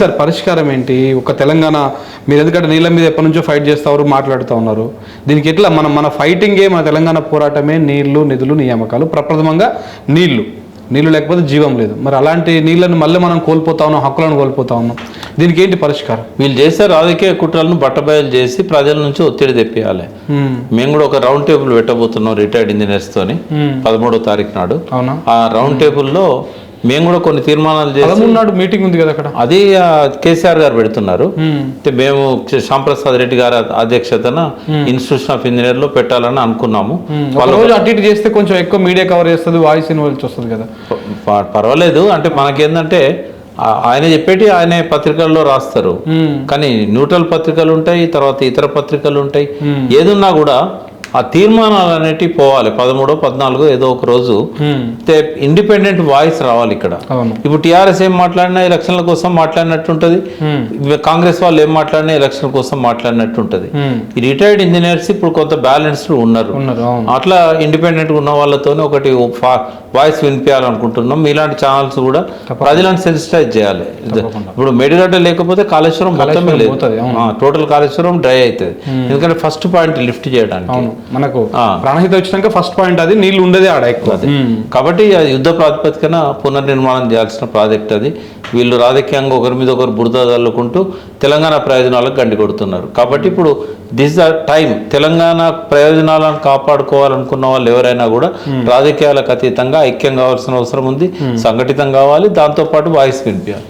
Sir పరిష్కారం ఏంటి? ఒక తెలంగాణ మీరు ఎందుకంటే నీళ్ళ మీద ఎప్పటి నుంచో ఫైట్ చేస్తారు మాట్లాడుతూ ఉన్నారు. దీనికి ఎట్లా? మనం మన ఫైటింగే మన తెలంగాణ పోరాటమే నీళ్ళు నిధులు నియామకాలు ప్రప్రథమంగా నీళ్ళు. నీళ్ళు లేకపోతే జీవం లేదు. మరి అలాంటి నీళ్ళను మళ్ళీ మనం కోల్పోతా ఉన్నాం హక్కులను కోల్పోతా ఉన్నాం. దీనికి ఏంటి పరిష్కారం? వీళ్ళు చేసే రాజకీయ కుట్రలను బట్టబయలు చేసి ప్రజల నుంచి ఒత్తిడి తెప్పియాలి. మ్మ్. కూడా ఒక రౌండ్ టేబుల్ పెట్టబోతున్నాం రిటైర్డ్ ఇంజనీర్స్ తోని. పదమూడో తారీఖు నాడు. అవునా? ఆ రౌండ్ టేబుల్లో మేము కూడా కొన్ని తీర్మానాలు చేసి పదమూడు నాడు మీటింగ్ ఉంది కదా అక్కడ? అది కేసీఆర్ గారు పెడుతున్నారు. అయితే మేము శ్యాంప్రసాద్ రెడ్డి గారి అధ్యక్షతన ఇన్స్టిట్యూషన్ ఆఫ్ ఇంజనీర్లో పెట్టాలని అనుకున్నాము. రోజు అటు ఇటు చేస్తే కొంచెం ఎక్కువ మీడియా కవర్ చేస్తుంది వాయిస్ ఇన్వాల్వ్ వస్తుంది కదా. పర్వాలేదు. అంటే మనకేందంటే ఆయన చెప్పేటి ఆయన పత్రికల్లో రాస్తారు. కానీ న్యూట్రల్ పత్రికలు ఉంటాయి తర్వాత ఇతర పత్రికలు ఉంటాయి. ఏదున్నా కూడా ఆ తీర్మానాలు అనేటివి పోవాలి. పదమూడో పద్నాలుగో ఏదో ఒక రోజు. ఇండిపెండెంట్ వాయిస్ రావాలి ఇక్కడ. ఇప్పుడు టీఆర్ఎస్ ఏం మాట్లాడినా ఎలక్షన్ల కోసం మాట్లాడినట్టు ఉంటుంది. కాంగ్రెస్ వాళ్ళు ఏం మాట్లాడినా ఎలక్షన్ కోసం మాట్లాడినట్టు ఉంటుంది. ఈ రిటైర్డ్ ఇంజనీర్స్ ఇప్పుడు కొంత బ్యాలెన్స్డ్ ఉన్నారు. అట్లా ఇండిపెండెంట్ ఉన్న వాళ్ళతోనే ఒకటి వాయిస్ వినిపించాలనుకుంటున్నాం. మీలాంటి ఛానల్స్ కూడా ప్రజలను సెన్సిటైజ్ చేయాలి. ఇప్పుడు మెడిగడ్డ లేకపోతే కాళేశ్వరం మొత్తమే లేదు. టోటల్ కాళేశ్వరం డ్రై అవుతుంది. ఎందుకంటే ఫస్ట్ పాయింట్ లిఫ్ట్ చేయడానికి. మనకు. ప్రాణహిత వచ్చినాక ఫస్ట్ పాయింట్ అది నీళ్ళు ఉండేది ఆడ ఎక్కువ. కాబట్టి యుద్ధ ప్రాతిపదికన పునర్నిర్మాణం చేయాల్సిన ప్రాజెక్ట్ అది. వీళ్ళు రాజకీయంగా ఒకరి మీద ఒకరు బురద చల్లుకుంటూ తెలంగాణ ప్రయోజనాలకు గండి కొడుతున్నారు. కాబట్టి ఇప్పుడు దిస్ ద టైం తెలంగాణ ప్రయోజనాలను కాపాడుకోవాలనుకున్న వాళ్ళు ఎవరైనా కూడా రాజకీయాలకు అతీతంగా ఐక్యం కావాల్సిన అవసరం ఉంది. సంఘటితం కావాలి. దాంతోపాటు వాయిస్ వినిపించాలి.